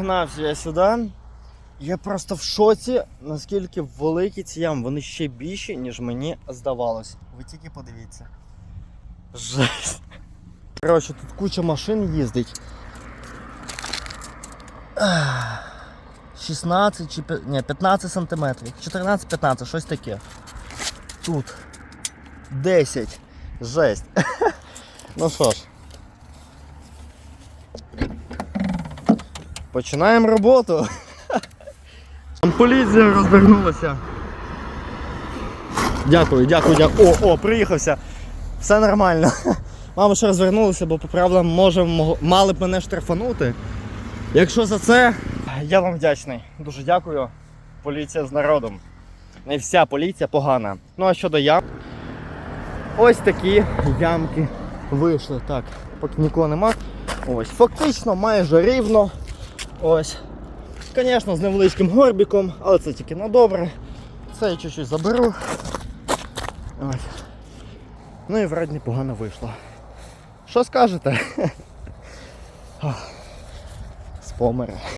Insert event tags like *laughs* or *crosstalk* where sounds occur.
Гнався я сюди. Я просто в шоці, наскільки великі ці ями. Вони ще більші, ніж мені здавалось. Ви тільки подивіться. Жесть. Коротше, тут куча машин їздить. 16 чи ні, 15 сантиметрів. 14-15, щось таке. Тут 10. Жесть. *laughs* ну що ж. Починаємо роботу. Поліція розвернулася. Дякую, дякую, дякую. О, о, приїхався. Все нормально. Мама ще розвернулася, бо по правилам може, мали б мене штрафанути. Якщо за це, я вам вдячний. Дуже дякую. Поліція з народом. Не вся поліція погана. Ну а щодо ям. Ось такі ямки вийшли. Так, поки нікого нема. Ось, фактично майже рівно. Ось. Звісно, з невеличким горбіком, але це тільки на добре. Це я чуть-чуть заберу. Ось. Ну і вроді непогано вийшло. Що скажете? *laughs* З.